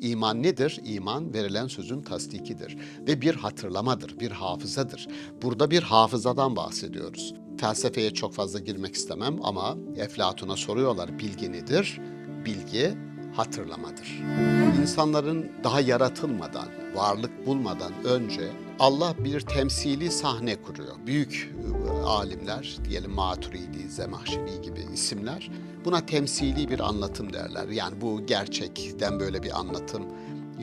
İman nedir? İman verilen sözün tasdikidir ve bir hatırlamadır, bir hafızadır. Burada bir hafızadan bahsediyoruz. Felsefeye çok fazla girmek istemem ama Eflatun'a soruyorlar bilgi nedir? Bilgi hatırlamadır. İnsanların daha yaratılmadan, varlık bulmadan önce Allah bir temsili sahne kuruyor. Büyük e, alimler, diyelim Maturidi, Zemahşeri gibi isimler buna temsili bir anlatım derler. Yani bu gerçekten böyle bir anlatım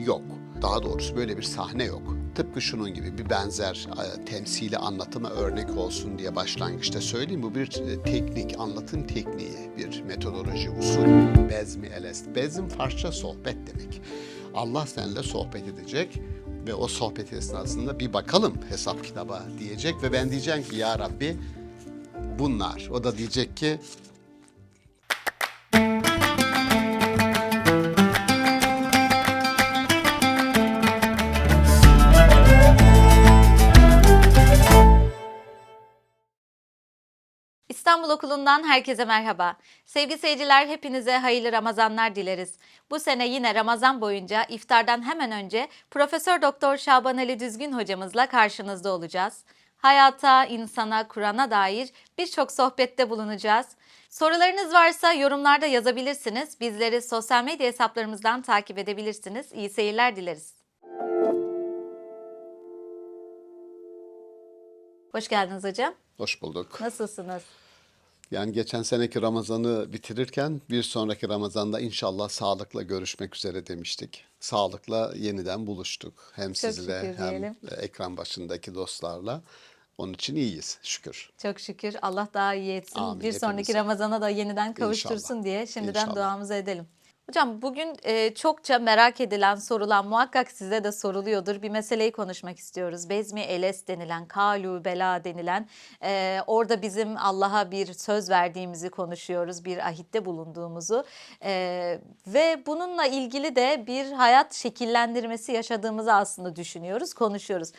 yok. Daha doğrusu böyle bir sahne yok. Tıpkı şunun gibi bir benzer e, temsili anlatıma örnek olsun diye başlangıçta söyleyeyim. Bu bir e, teknik, anlatım tekniği, bir metodoloji, usul. Bezmi elest. Bezm Farsça sohbet demek. Allah seninle sohbet edecek ve o sohbet esnasında bir bakalım hesap kitaba diyecek ve ben diyeceğim ki ya Rabbi bunlar. O da diyecek ki İstanbul Okulu'ndan herkese merhaba. Sevgili seyirciler hepinize hayırlı Ramazanlar dileriz. Bu sene yine Ramazan boyunca iftardan hemen önce Profesör Doktor Şaban Ali Düzgün hocamızla karşınızda olacağız. Hayata, insana, Kur'an'a dair birçok sohbette bulunacağız. Sorularınız varsa yorumlarda yazabilirsiniz. Bizleri sosyal medya hesaplarımızdan takip edebilirsiniz. İyi seyirler dileriz. Hoş geldiniz hocam. hoş bulduk. Nasılsınız? Yani geçen seneki Ramazan'ı bitirirken bir sonraki Ramazan'da inşallah sağlıkla görüşmek üzere demiştik. Sağlıkla yeniden buluştuk. Hem sizinle şükür hem diyelim. ekran başındaki dostlarla. Onun için iyiyiz şükür. Çok şükür Allah daha iyi etsin. Amin, bir sonraki hepimize. Ramazana da yeniden kavuştursun İnşallah. diye şimdiden İnşallah. duamızı edelim. Hocam bugün e, çokça merak edilen, sorulan muhakkak size de soruluyordur. Bir meseleyi konuşmak istiyoruz. Bezmi eles denilen, kalu bela denilen, e, orada bizim Allah'a bir söz verdiğimizi konuşuyoruz, bir ahitte bulunduğumuzu E, ve bununla ilgili de bir hayat şekillendirmesi yaşadığımızı aslında düşünüyoruz, konuşuyoruz.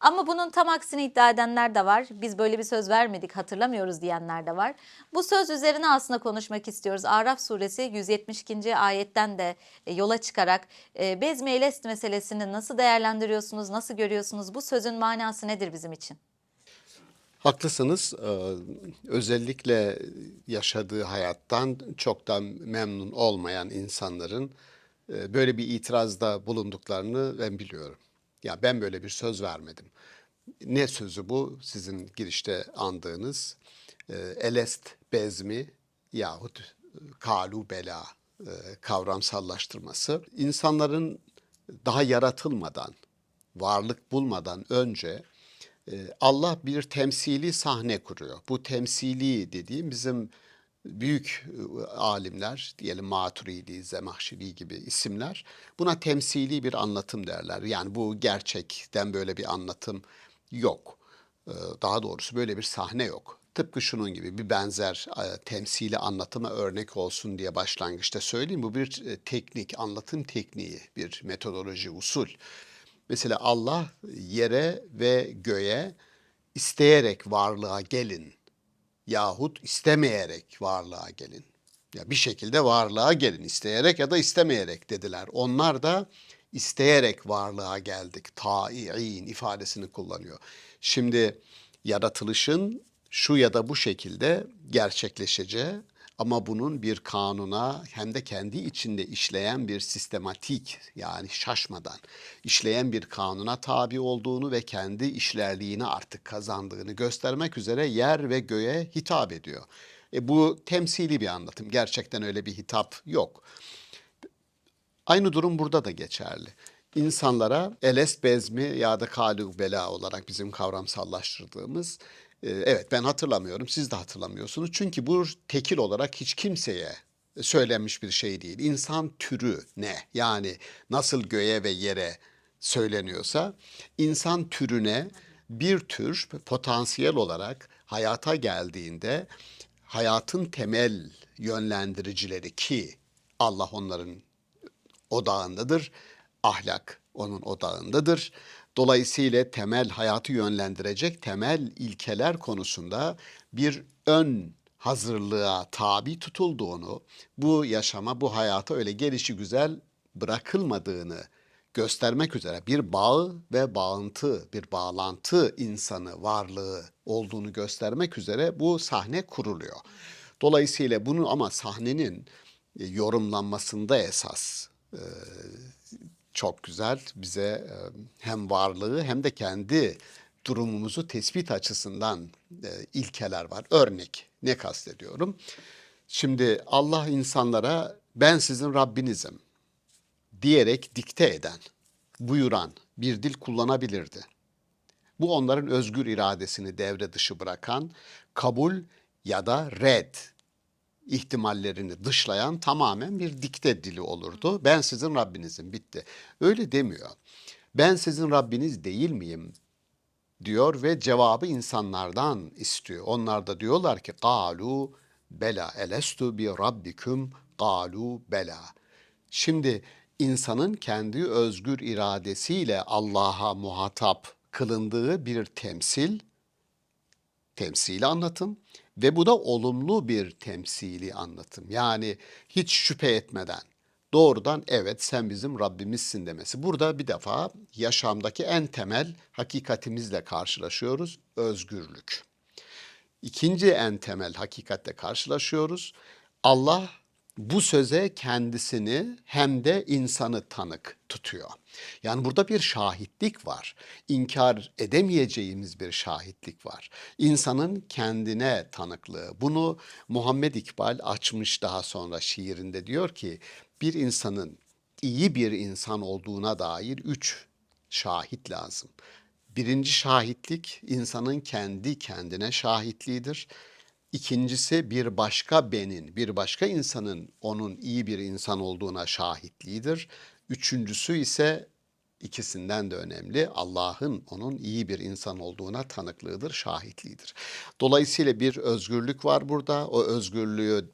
Ama bunun tam aksini iddia edenler de var. Biz böyle bir söz vermedik, hatırlamıyoruz diyenler de var. Bu söz üzerine aslında konuşmak istiyoruz. Araf suresi 172. ayetten de e, yola çıkarak e, bezmi elest meselesini nasıl değerlendiriyorsunuz, nasıl görüyorsunuz? Bu sözün manası nedir bizim için? Haklısınız. Ee, Özellikle yaşadığı hayattan çok da memnun olmayan insanların e, böyle bir itirazda bulunduklarını ben biliyorum. Ya ben böyle bir söz vermedim. Ne sözü bu? Sizin girişte andığınız e, elest bezmi yahut e, kalu bela e, kavramsallaştırması. İnsanların daha yaratılmadan, varlık bulmadan önce Allah bir temsili sahne kuruyor. Bu temsili dediğim bizim büyük e, alimler, diyelim Maturidi, Zemahşeri gibi isimler buna temsili bir anlatım derler. Yani bu gerçekten böyle bir anlatım yok. Daha doğrusu böyle bir sahne yok. Tıpkı şunun gibi bir benzer e, temsili anlatıma örnek olsun diye başlangıçta söyleyeyim. Bu bir e, teknik, anlatım tekniği, bir metodoloji, usul. Mesela Allah yere ve göğe isteyerek varlığa gelin yahut istemeyerek varlığa gelin. Ya bir şekilde varlığa gelin isteyerek ya da istemeyerek dediler. Onlar da isteyerek varlığa geldik. Ta'i'in ifadesini kullanıyor. Şimdi yaratılışın şu ya da bu şekilde gerçekleşeceği ama bunun bir kanuna hem de kendi içinde işleyen bir sistematik yani şaşmadan işleyen bir kanuna tabi olduğunu ve kendi işlerliğini artık kazandığını göstermek üzere yer ve göğe hitap ediyor. E bu temsili bir anlatım. Gerçekten öyle bir hitap yok. Aynı durum burada da geçerli. İnsanlara eles bezmi ya da kalü bela olarak bizim kavramsallaştırdığımız evet ben hatırlamıyorum siz de hatırlamıyorsunuz. Çünkü bu tekil olarak hiç kimseye söylenmiş bir şey değil. İnsan türü ne? Yani nasıl göğe ve yere söyleniyorsa insan türüne bir tür potansiyel olarak hayata geldiğinde hayatın temel yönlendiricileri ki Allah onların odağındadır. Ahlak onun odağındadır. Dolayısıyla temel hayatı yönlendirecek temel ilkeler konusunda bir ön hazırlığa tabi tutulduğunu, bu yaşama, bu hayata öyle gelişi güzel bırakılmadığını göstermek üzere bir bağı ve bağıntı, bir bağlantı insanı, varlığı olduğunu göstermek üzere bu sahne kuruluyor. Dolayısıyla bunu ama sahnenin e, yorumlanmasında esas e, çok güzel bize hem varlığı hem de kendi durumumuzu tespit açısından ilkeler var. Örnek ne kastediyorum? Şimdi Allah insanlara ben sizin Rabbinizim diyerek dikte eden, buyuran bir dil kullanabilirdi. Bu onların özgür iradesini devre dışı bırakan, kabul ya da red ihtimallerini dışlayan tamamen bir dikte dili olurdu. Ben sizin Rabbinizim bitti. Öyle demiyor. Ben sizin Rabbiniz değil miyim? diyor ve cevabı insanlardan istiyor. Onlar da diyorlar ki galu bela elestu bi rabbikum galu bela. Şimdi insanın kendi özgür iradesiyle Allah'a muhatap kılındığı bir temsil, temsili anlatım ve bu da olumlu bir temsili anlatım. Yani hiç şüphe etmeden doğrudan evet sen bizim Rabbimizsin demesi. Burada bir defa yaşamdaki en temel hakikatimizle karşılaşıyoruz. Özgürlük. İkinci en temel hakikatle karşılaşıyoruz. Allah bu söze kendisini hem de insanı tanık tutuyor. Yani burada bir şahitlik var. İnkar edemeyeceğimiz bir şahitlik var. İnsanın kendine tanıklığı. Bunu Muhammed İkbal açmış daha sonra şiirinde diyor ki bir insanın iyi bir insan olduğuna dair üç şahit lazım. Birinci şahitlik insanın kendi kendine şahitliğidir. İkincisi bir başka benin, bir başka insanın onun iyi bir insan olduğuna şahitliğidir. Üçüncüsü ise ikisinden de önemli Allah'ın onun iyi bir insan olduğuna tanıklığıdır, şahitliğidir. Dolayısıyla bir özgürlük var burada. O özgürlüğü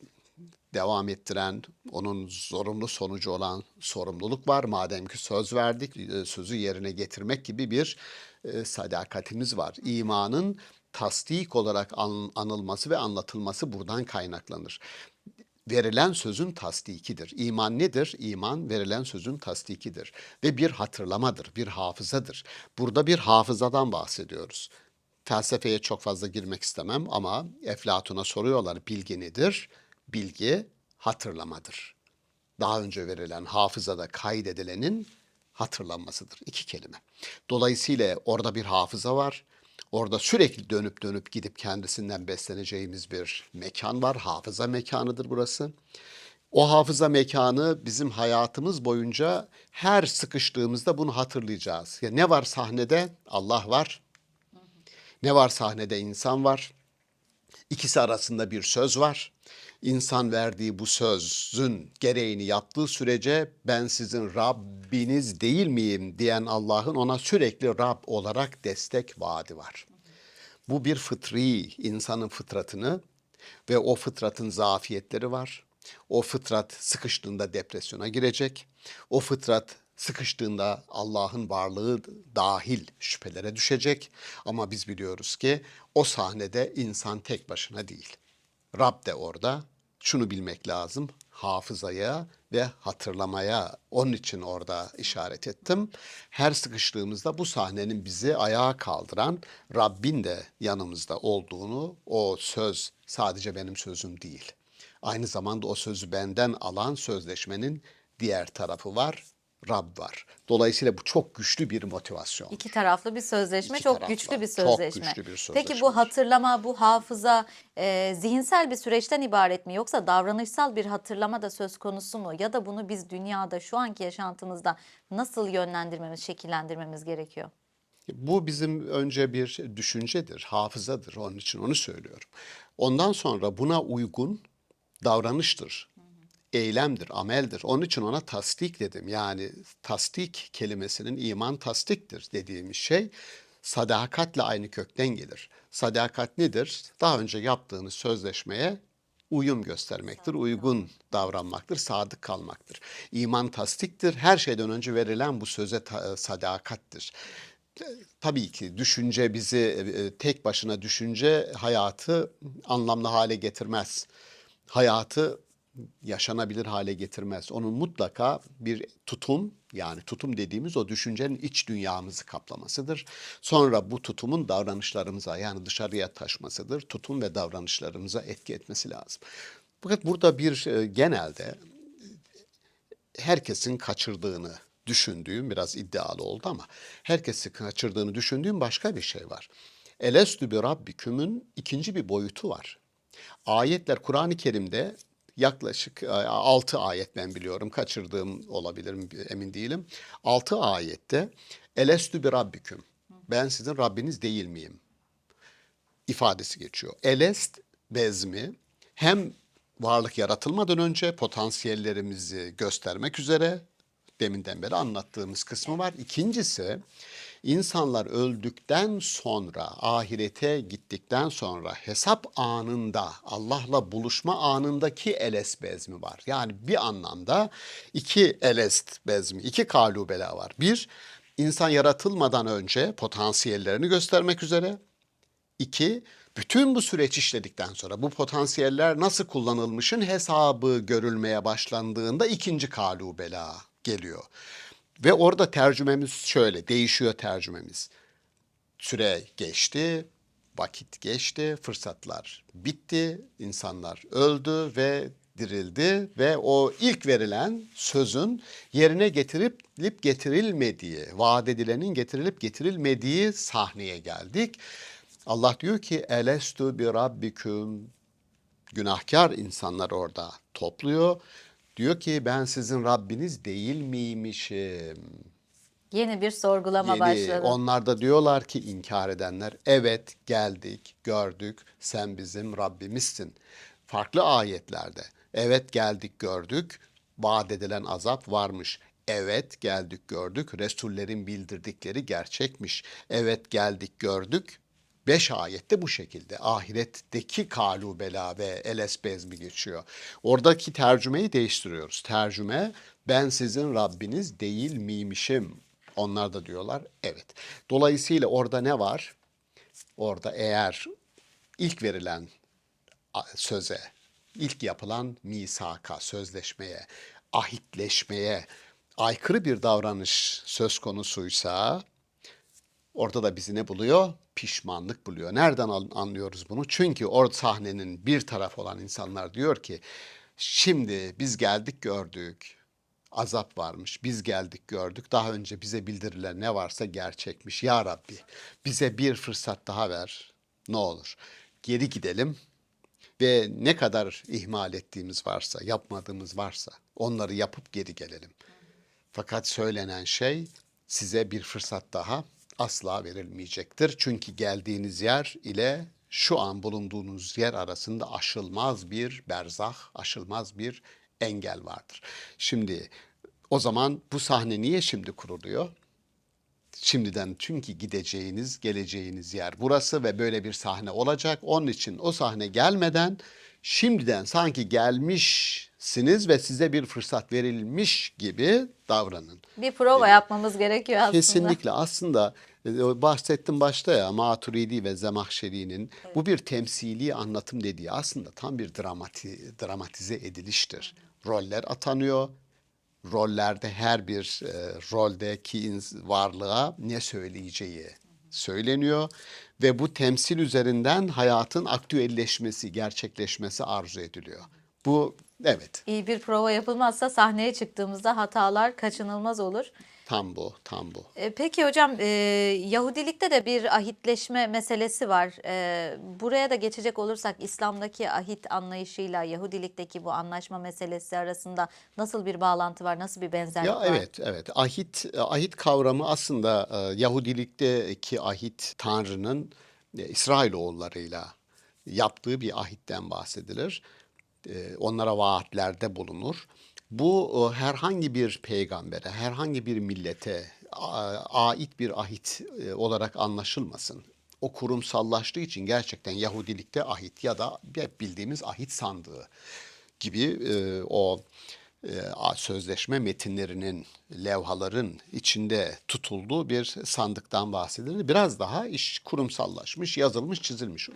devam ettiren, onun zorunlu sonucu olan sorumluluk var. Madem ki söz verdik, e, sözü yerine getirmek gibi bir e, sadakatimiz var. İmanın tasdik olarak an- anılması ve anlatılması buradan kaynaklanır. Verilen sözün tasdikidir. İman nedir? İman verilen sözün tasdikidir ve bir hatırlamadır, bir hafızadır. Burada bir hafızadan bahsediyoruz. Felsefeye çok fazla girmek istemem ama Eflatun'a soruyorlar bilgi nedir? Bilgi hatırlamadır. Daha önce verilen hafızada kaydedilenin hatırlanmasıdır. İki kelime. Dolayısıyla orada bir hafıza var. Orada sürekli dönüp dönüp gidip kendisinden besleneceğimiz bir mekan var. Hafıza mekanıdır burası. O hafıza mekanı bizim hayatımız boyunca her sıkıştığımızda bunu hatırlayacağız. Ya ne var sahnede? Allah var. Ne var sahnede? İnsan var. İkisi arasında bir söz var. İnsan verdiği bu sözün gereğini yaptığı sürece ben sizin Rabbiniz değil miyim diyen Allah'ın ona sürekli Rab olarak destek vaadi var. Bu bir fıtri insanın fıtratını ve o fıtratın zafiyetleri var. O fıtrat sıkıştığında depresyona girecek. O fıtrat sıkıştığında Allah'ın varlığı dahil şüphelere düşecek. Ama biz biliyoruz ki o sahnede insan tek başına değil. Rab de orada. Şunu bilmek lazım. Hafızaya ve hatırlamaya onun için orada işaret ettim. Her sıkıştığımızda bu sahnenin bizi ayağa kaldıran Rabbin de yanımızda olduğunu o söz sadece benim sözüm değil. Aynı zamanda o sözü benden alan sözleşmenin diğer tarafı var. Rab var. Dolayısıyla bu çok güçlü bir motivasyon. İki taraflı bir sözleşme, İki çok taraflı. güçlü bir Çok sözleşme. güçlü bir Peki sözleşmedir. bu hatırlama, bu hafıza e, zihinsel bir süreçten ibaret mi yoksa davranışsal bir hatırlama da söz konusu mu? Ya da bunu biz dünyada şu anki yaşantımızda nasıl yönlendirmemiz, şekillendirmemiz gerekiyor? Bu bizim önce bir düşüncedir, hafızadır. Onun için onu söylüyorum. Ondan sonra buna uygun davranıştır, eylemdir, ameldir. Onun için ona tasdik dedim. Yani tasdik kelimesinin iman tasdiktir dediğimiz şey sadakatle aynı kökten gelir. Sadakat nedir? Daha önce yaptığınız sözleşmeye uyum göstermektir, uygun davranmaktır, sadık kalmaktır. İman tasdiktir. Her şeyden önce verilen bu söze ta- sadakattir. Tabii ki düşünce bizi e, tek başına düşünce hayatı anlamlı hale getirmez. Hayatı yaşanabilir hale getirmez. Onun mutlaka bir tutum yani tutum dediğimiz o düşüncenin iç dünyamızı kaplamasıdır. Sonra bu tutumun davranışlarımıza yani dışarıya taşmasıdır. Tutum ve davranışlarımıza etki etmesi lazım. Fakat burada bir e, genelde herkesin kaçırdığını düşündüğüm biraz iddialı oldu ama herkesin kaçırdığını düşündüğüm başka bir şey var. Elestü bi rabbikümün ikinci bir boyutu var. Ayetler Kur'an-ı Kerim'de yaklaşık 6 ayet ben biliyorum. Kaçırdığım olabilir mi emin değilim. 6 ayette Elestü bi rabbiküm. Ben sizin Rabbiniz değil miyim? ifadesi geçiyor. Elest bezmi hem varlık yaratılmadan önce potansiyellerimizi göstermek üzere deminden beri anlattığımız kısmı var. İkincisi insanlar öldükten sonra ahirete gittikten sonra hesap anında Allah'la buluşma anındaki elest bezmi var. Yani bir anlamda iki elest bezmi, iki kalubela var. Bir, insan yaratılmadan önce potansiyellerini göstermek üzere. İki, bütün bu süreç işledikten sonra bu potansiyeller nasıl kullanılmışın hesabı görülmeye başlandığında ikinci kalubela geliyor. Ve orada tercümemiz şöyle, değişiyor tercümemiz. Süre geçti, vakit geçti, fırsatlar bitti, insanlar öldü ve dirildi ve o ilk verilen sözün yerine getirilip getirilmediği, vaat edilenin getirilip getirilmediği sahneye geldik. Allah diyor ki elestu bi rabbiküm günahkar insanlar orada topluyor. Diyor ki ben sizin Rabbiniz değil miymişim? Yeni bir sorgulama Yeni. başladı. Onlar da diyorlar ki inkar edenler evet geldik gördük sen bizim Rabbimizsin. Farklı ayetlerde evet geldik gördük vaat edilen azap varmış. Evet geldik gördük Resullerin bildirdikleri gerçekmiş. Evet geldik gördük Beş ayette bu şekilde ahiretteki kalubela ve elesbezmi geçiyor. Oradaki tercümeyi değiştiriyoruz. Tercüme ben sizin Rabbiniz değil miymişim? Onlar da diyorlar evet. Dolayısıyla orada ne var? Orada eğer ilk verilen söze, ilk yapılan misaka, sözleşmeye, ahitleşmeye aykırı bir davranış söz konusuysa Orada da bizi ne buluyor? Pişmanlık buluyor. Nereden an- anlıyoruz bunu? Çünkü o sahnenin bir tarafı olan insanlar diyor ki şimdi biz geldik gördük. Azap varmış. Biz geldik gördük. Daha önce bize bildirilen ne varsa gerçekmiş. Ya Rabbi bize bir fırsat daha ver. Ne olur. Geri gidelim ve ne kadar ihmal ettiğimiz varsa, yapmadığımız varsa onları yapıp geri gelelim. Fakat söylenen şey size bir fırsat daha asla verilmeyecektir. Çünkü geldiğiniz yer ile şu an bulunduğunuz yer arasında aşılmaz bir berzah, aşılmaz bir engel vardır. Şimdi o zaman bu sahne niye şimdi kuruluyor? Şimdiden çünkü gideceğiniz, geleceğiniz yer burası ve böyle bir sahne olacak. Onun için o sahne gelmeden şimdiden sanki gelmişsiniz ve size bir fırsat verilmiş gibi davranın. Bir prova yapmamız gerekiyor aslında. Kesinlikle aslında e, bahsettim başta ya Maturidi ve Zemahşeri'nin bu bir temsili anlatım dediği aslında tam bir dramati, dramatize ediliştir. Roller atanıyor. Rollerde her bir e, roldeki varlığa ne söyleyeceği söyleniyor ve bu temsil üzerinden hayatın aktüelleşmesi, gerçekleşmesi arzu ediliyor. Bu evet İyi bir prova yapılmazsa sahneye çıktığımızda hatalar kaçınılmaz olur. tam bu, tam bu. E, Peki hocam e, Yahudilikte de bir ahitleşme meselesi var. E, buraya da geçecek olursak İslam'daki ahit anlayışıyla Yahudilikteki bu anlaşma meselesi arasında nasıl bir bağlantı var, nasıl bir benzerlik Ya var? evet, evet. Ahit, ahit kavramı aslında e, Yahudilikteki ahit Tanrı'nın e, İsrailoğullarıyla yaptığı bir ahitten bahsedilir. E, Onlara vaatlerde bulunur. Bu e, herhangi bir peygambere, herhangi bir millete ait bir ahit e, olarak anlaşılmasın. O kurumsallaştığı için gerçekten Yahudilikte ahit ya da bildiğimiz ahit sandığı gibi o sözleşme metinlerinin, levhaların içinde tutulduğu bir sandıktan bahsedilir. Biraz daha iş kurumsallaşmış, yazılmış, çizilmiş.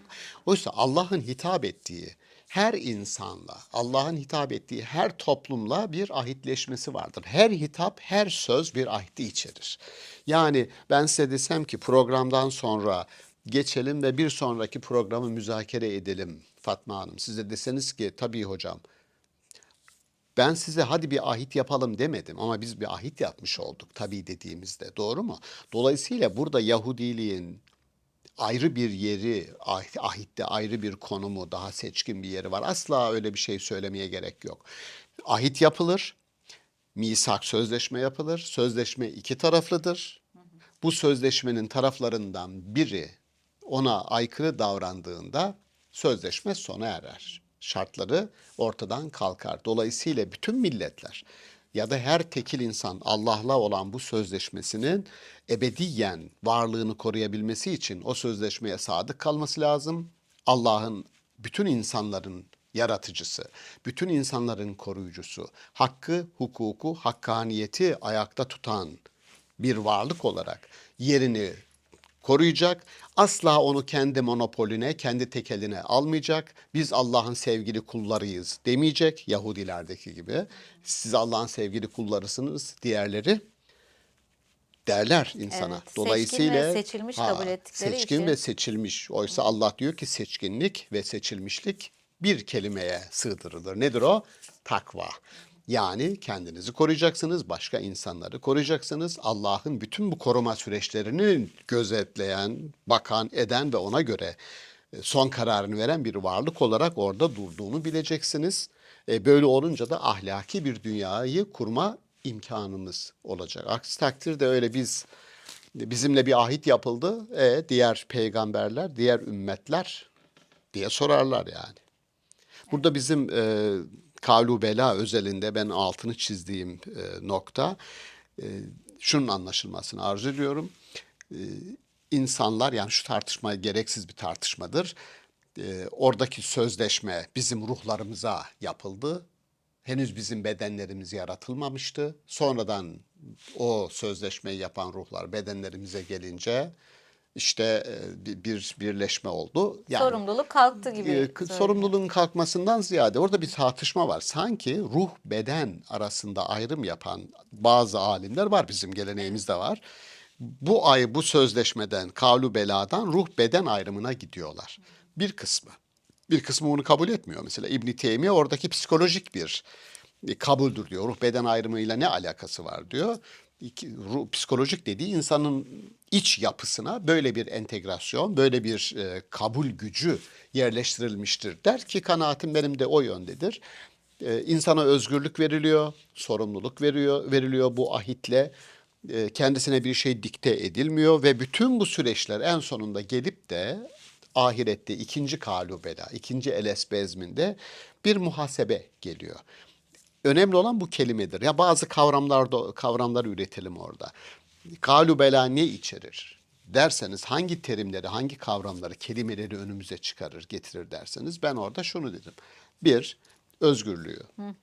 Oysa Allah'ın hitap ettiği her insanla, Allah'ın hitap ettiği her toplumla bir ahitleşmesi vardır. Her hitap, her söz bir ahdi içerir. Yani ben size desem ki programdan sonra geçelim ve bir sonraki programı müzakere edelim Fatma Hanım. Size deseniz ki tabii hocam ben size hadi bir ahit yapalım demedim ama biz bir ahit yapmış olduk tabii dediğimizde doğru mu? Dolayısıyla burada Yahudiliğin ayrı bir yeri, ah- ahitte ayrı bir konumu, daha seçkin bir yeri var. Asla öyle bir şey söylemeye gerek yok. Ahit yapılır, misak sözleşme yapılır. Sözleşme iki taraflıdır. Bu sözleşmenin taraflarından biri ona aykırı davrandığında sözleşme sona erer. Şartları ortadan kalkar. Dolayısıyla bütün milletler ya da her tekil insan Allah'la olan bu sözleşmesinin ebediyen varlığını koruyabilmesi için o sözleşmeye sadık kalması lazım. Allah'ın bütün insanların yaratıcısı, bütün insanların koruyucusu, hakkı, hukuku, hakkaniyeti ayakta tutan bir varlık olarak yerini koruyacak. Asla onu kendi monopolüne, kendi tekeline almayacak. Biz Allah'ın sevgili kullarıyız demeyecek Yahudilerdeki gibi. Siz Allah'ın sevgili kullarısınız, diğerleri derler insana. Evet, seçkin Dolayısıyla ve seçilmiş kabul ettikleri seçkin için. ve seçilmiş. Oysa Allah diyor ki seçkinlik ve seçilmişlik bir kelimeye sığdırılır. Nedir o? Takva. Yani kendinizi koruyacaksınız, başka insanları koruyacaksınız. Allah'ın bütün bu koruma süreçlerini gözetleyen, bakan, eden ve ona göre e, son kararını veren bir varlık olarak orada durduğunu bileceksiniz. E, Böyle olunca da ahlaki bir dünyayı kurma imkanımız olacak. Aksi takdirde öyle biz bizimle bir ahit yapıldı. E, diğer peygamberler, diğer ümmetler diye sorarlar yani. Burada bizim e, Kalu Bela özelinde ben altını çizdiğim e, nokta e, şunun anlaşılmasını arzu ediyorum. E, insanlar yani şu tartışma gereksiz bir tartışmadır. E, oradaki sözleşme bizim ruhlarımıza yapıldı. Henüz bizim bedenlerimiz yaratılmamıştı. Sonradan o sözleşmeyi yapan ruhlar bedenlerimize gelince işte e, bir- bir birleşme oldu. Yani Sorumluluk kalktı gibi. e, sorumluluğun kalkmasından ziyade orada bir tartışma var. Sanki ruh beden arasında ayrım yapan bazı alimler var bizim geleneğimizde var. Bu ay bu sözleşmeden kavlu beladan ruh beden ayrımına gidiyorlar. Bir kısmı. Bir kısmı bunu kabul etmiyor. Mesela İbn Teymiye oradaki psikolojik bir e, kabuldür diyor. Ruh beden ayrımıyla ne alakası var diyor. İki, ruh, psikolojik dediği insanın iç yapısına böyle bir entegrasyon, böyle bir e, kabul gücü yerleştirilmiştir der ki kanaatim benim de o yöndedir. E, insana özgürlük veriliyor, sorumluluk veriyor, veriliyor bu ahitle. E, kendisine bir şey dikte edilmiyor ve bütün bu süreçler en sonunda gelip de ahirette ikinci kalubela, ikinci eles bezminde bir muhasebe geliyor. Önemli olan bu kelimedir. Ya bazı kavramlar kavramlar üretelim orada. Kalubela ne içerir? Derseniz hangi terimleri, hangi kavramları, kelimeleri önümüze çıkarır, getirir derseniz ben orada şunu dedim. Bir, özgürlüğü.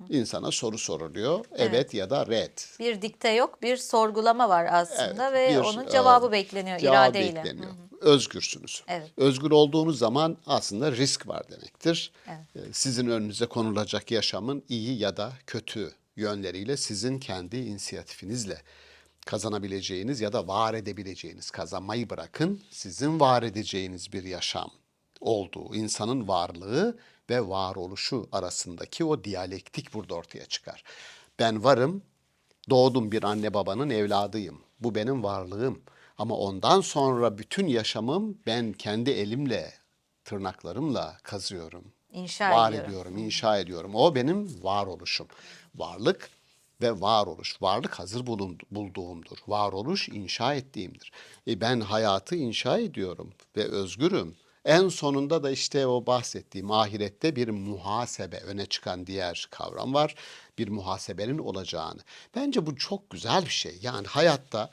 İnsana soru soruluyor. Evet, ya da red. Bir dikte yok, bir sorgulama var aslında ve bir, onun cevabı e, bekleniyor cevabı iradeyle. bekleniyor. Özgürsünüz. Evet. Özgür olduğunuz zaman aslında risk var demektir. Ee, Sizin önünüze konulacak yaşamın iyi ya da kötü yönleriyle sizin kendi inisiyatifinizle kazanabileceğiniz ya da var edebileceğiniz, kazanmayı bırakın, sizin var edeceğiniz bir yaşam olduğu, insanın varlığı ve varoluşu arasındaki o diyalektik burada ortaya çıkar. Ben varım, Doğdum bir anne babanın evladıyım. Bu benim varlığım. Ama ondan sonra bütün yaşamım ben kendi elimle, tırnaklarımla kazıyorum. İnşa var ediyorum. ediyorum, inşa ediyorum. O benim varoluşum. Varlık ve varoluş. Varlık hazır bulduğumdur. Varoluş inşa ettiğimdir. E ben hayatı inşa ediyorum ve özgürüm. En sonunda da işte o bahsettiğim ahirette bir muhasebe öne çıkan diğer kavram var. Bir muhasebenin olacağını. Bence bu çok güzel bir şey. Yani hayatta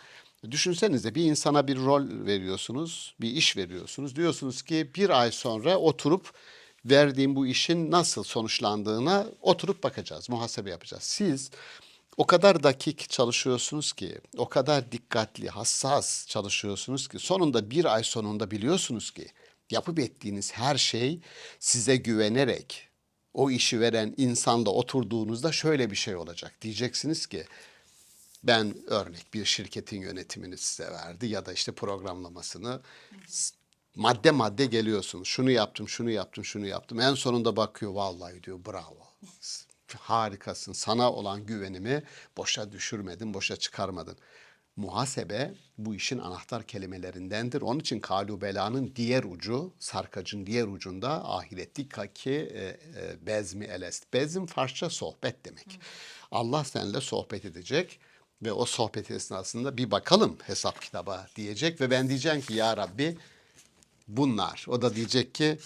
düşünsenize bir insana bir rol veriyorsunuz, bir iş veriyorsunuz. Diyorsunuz ki bir ay sonra oturup verdiğim bu işin nasıl sonuçlandığına oturup bakacağız, muhasebe yapacağız. Siz o kadar dakik çalışıyorsunuz ki, o kadar dikkatli, hassas çalışıyorsunuz ki sonunda bir ay sonunda biliyorsunuz ki yapıp ettiğiniz her şey size güvenerek o işi veren insanla oturduğunuzda şöyle bir şey olacak. Diyeceksiniz ki ben örnek bir şirketin yönetimini size verdi ya da işte programlamasını madde madde geliyorsunuz. Şunu yaptım, şunu yaptım, şunu yaptım. En sonunda bakıyor vallahi diyor bravo. Harikasın. Sana olan güvenimi boşa düşürmedin, boşa çıkarmadın. Muhasebe bu işin anahtar kelimelerindendir. Onun için kalubelanın diğer ucu, sarkacın diğer ucunda ahiretlik ki e, e, bezmi elest. Bezim Farsça sohbet demek. Allah seninle sohbet edecek ve o sohbet esnasında bir bakalım hesap kitaba diyecek ve ben diyeceğim ki ya Rabbi bunlar. O da diyecek ki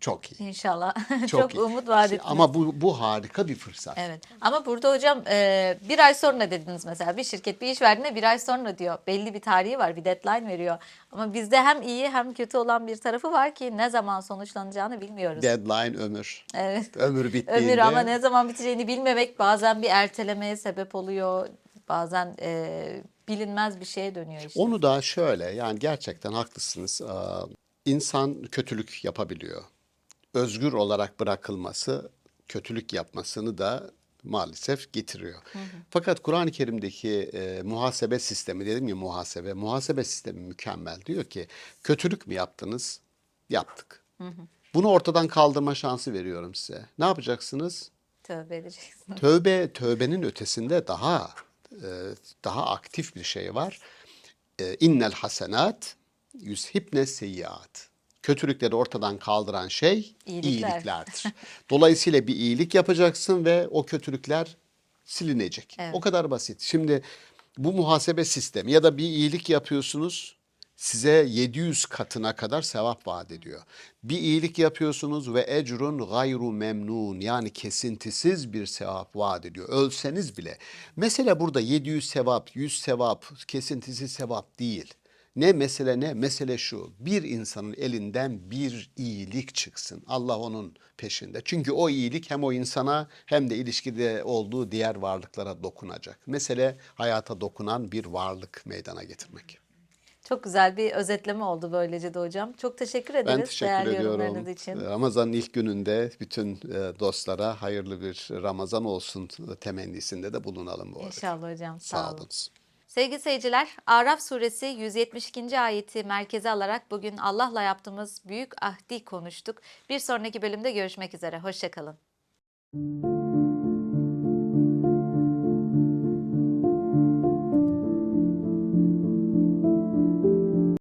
çok iyi. İnşallah. Çok, Çok, iyi. umut vaat ettiniz. Ama bu, bu harika bir fırsat. Evet ama burada hocam e, bir ay sonra dediniz mesela bir şirket bir iş verdiğinde bir ay sonra diyor. Belli bir tarihi var bir deadline veriyor. Ama bizde hem iyi hem kötü olan bir tarafı var ki ne zaman sonuçlanacağını bilmiyoruz. Deadline ömür. Evet. Ömür bittiğinde. Ömür ama ne zaman biteceğini bilmemek bazen bir ertelemeye sebep oluyor. Bazen e, bilinmez bir şeye dönüyor işte. Onu da şöyle yani gerçekten haklısınız. Ee, İnsan kötülük yapabiliyor. Özgür olarak bırakılması kötülük yapmasını da maalesef getiriyor. Fakat Kur'an-ı Kerim'deki e, muhasebe sistemi dedim ya muhasebe. Muhasebe sistemi mükemmel. Diyor ki kötülük mü yaptınız? Yaptık. Bunu ortadan kaldırma şansı veriyorum size. Ne yapacaksınız? Tövbe edeceksin. Tövbe tövbenin ötesinde daha e, daha aktif bir şey var. E, İnnel hasenat yüzhibne seyyiat. Kötülükleri ortadan kaldıran şey İyilikler. iyiliklerdir. Dolayısıyla bir iyilik yapacaksın ve o kötülükler silinecek. Evet. O kadar basit. Şimdi bu muhasebe sistemi ya da bir iyilik yapıyorsunuz size 700 katına kadar sevap vaat ediyor. Bir iyilik yapıyorsunuz ve ecrun gayru memnun yani kesintisiz bir sevap vaat ediyor. Ölseniz bile. Mesela burada 700 sevap, 100 sevap, kesintisiz sevap değil. Ne mesele ne? Mesele şu. Bir insanın elinden bir iyilik çıksın. Allah onun peşinde. Çünkü o iyilik hem o insana hem de ilişkide olduğu diğer varlıklara dokunacak. Mesele hayata dokunan bir varlık meydana getirmek. Çok güzel bir özetleme oldu böylece de hocam. Çok teşekkür ederiz Ben teşekkür değerli ediyorum. yorumlarınız için. Ramazan'ın ilk gününde bütün e, dostlara hayırlı bir Ramazan olsun temennisinde de bulunalım bu arada. İnşallah hocam. Sağ, Sağ olun. olun. Sevgili seyirciler, Araf suresi 172. ayeti merkeze alarak bugün Allah'la yaptığımız büyük ahdi konuştuk. Bir sonraki bölümde görüşmek üzere. Hoşçakalın.